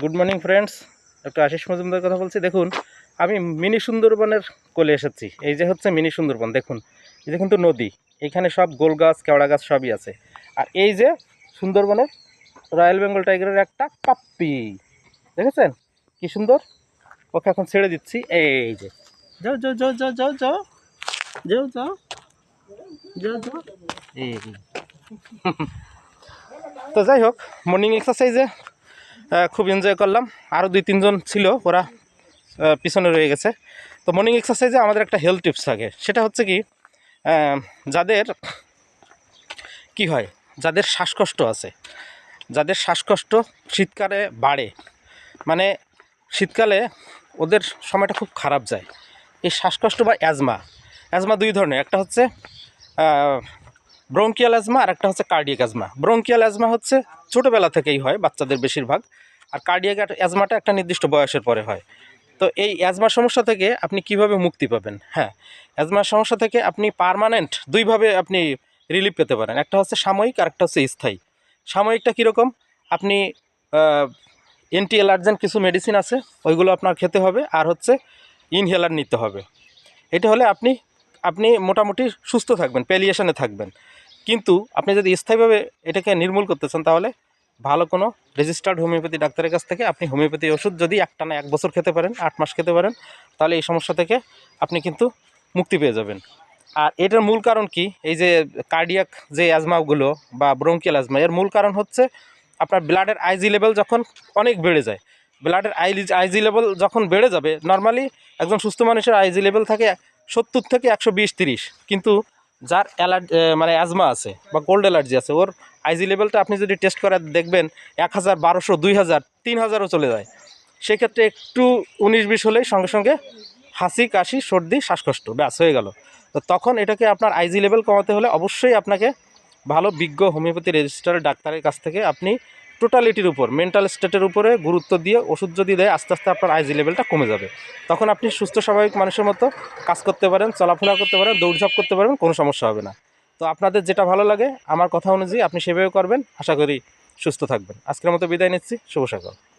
Good morning friends doctor Ashis Majumdar কথা বলছি। দেখুন, আমি মিনি সুন্দরবনের কোলে এসেছি। এই যে হচ্ছে মিনি সুন্দরবন, দেখুন। এই যে কিন্তু নদী, এখানে সব গোল গাছ, কেওড়া গাছ সবই আছে। আর এই যে সুন্দরবনের রয়্যাল বেঙ্গল টাইগারের একটা পাপ্পি, দেখেছেন? কি সুন্দর? ওকে এখন ছেড়ে দিচ্ছি। এই যে। যাও যাও যাও যাও যাও যাও। যাও যাও। যাও যাও। এই তো যাই হোক মর্নিং এক্সারসাইজে খুব এনজয় করলাম। আরও দুই, তিনজন ছিল, ওরা পিছনে রয়ে গেছে। তো মর্নিং এক্সারসাইজে আমাদের একটা হেলথ টিপস থাকে সেটা হচ্ছে কি যাদের কি হয়, যাদের শ্বাসকষ্ট আছে, যাদের শ্বাসকষ্ট শীতকালে বাড়ে মানে শীতকালে ওদের সময়টা খুব খারাপ যায়। এই শ্বাসকষ্ট বা অ্যাজমা অ্যাজমা দুই ধরনের। একটা হচ্ছে ব্রঙ্কিয়াল অ্যাজমা আর একটা হচ্ছে কার্ডিয়াক অ্যাজমা ব্রঙ্কিয়াল অ্যাজমা হচ্ছে ছোটোবেলা থেকেই হয় বাচ্চাদের বেশিরভাগ। আর কার্ডিয়াক অ্যাজমাটা একটা নির্দিষ্ট বয়সের পরে হয়। তো এই অ্যাজমার সমস্যা থেকে আপনি কীভাবে মুক্তি পাবেন? হ্যাঁ অ্যাজমার সমস্যা থেকে আপনি পার্মানেন্ট দুইভাবে আপনি রিলিফ পেতে পারেন। একটা হচ্ছে সাময়িক আর একটা হচ্ছে স্থায়ী। সাময়িকটা কীরকম? আপনি এন্টি অ্যালার্জেন কিছু মেডিসিন আছে, ওইগুলো আপনার খেতে হবে। আর হচ্ছে ইনহেলার নিতে হবে। এটা হলে আপনি আপনি মোটামুটি সুস্থ থাকবেন প্যালিয়েশনে থাকবেন। কিন্তু আপনি যদি স্থায়ীভাবে এটাকে নির্মূল করতে চান তাহলে ভালো কোনো রেজিস্টার্ড হোমিওপ্যাথি ডাক্তারের কাছ থেকে আপনি হোমিওপ্যাথি ওষুধ যদি একটানা এক বছর খেতে পারেন, আট মাস খেতে পারেন, তাহলে এই সমস্যা থেকে আপনি কিন্তু মুক্তি পেয়ে যাবেন। আর এটার মূল কারণ কি? এই যে কার্ডিয়াক যে অ্যাজমাগুলো বা ব্রঙ্কিয়াল অ্যাজমা এর মূল কারণ হচ্ছে আপনার ব্লাডের আইজি লেভেল যখন অনেক বেড়ে যায়, ব্লাডের আইজি আইজি লেভেল যখন বেড়ে যাবে নর্মালি একজন সুস্থ মানুষের আইজি লেভেল থাকে সত্তর থেকে একশো বিশ তিরিশ, কিন্তু যার অ্যালার্জি মানে অ্যাজমা আছে বা কোল্ড অ্যালার্জি আছে, ওর আইজি লেভেলটা আপনি যদি টেস্ট করে দেখবেন এক হাজার বারোশো দুই হাজার তিন হাজারও চলে যায়। সেক্ষেত্রে একটু উনিশ, বিশ হলেই সঙ্গে সঙ্গে হাসি, কাশি, সর্দি, শ্বাসকষ্ট, ব্যাস, হয়ে গেল। তো তখন এটাকে আপনার আইজি লেভেল কমাতে হলে অবশ্যই আপনাকে ভালো, বিজ্ঞ, হোমিওপ্যাথি রেজিস্টারের ডাক্তারের কাছ থেকে আপনি টোটালিটির উপর মেন্টাল স্টেটের উপরে গুরুত্ব দিয়ে ওষুধ যদি দেয়, আস্তে আস্তে আপনার আইজি লেভেলটা কমে যাবে। তখন আপনি সুস্থ, স্বাভাবিক মানুষের মতো কাজ করতে পারেন, চলাফেরা করতে পারেন, দৌড়ঝাপ করতে পারবেন, কোনো সমস্যা হবে না। তো আপনাদের যেটা ভালো লাগে, আমার কথা অনুযায়ী আপনি সেভাবে করবেন। আশা করি সুস্থ থাকবেন। আজকের মতো বিদায় নিচ্ছি। শুভ সকাল।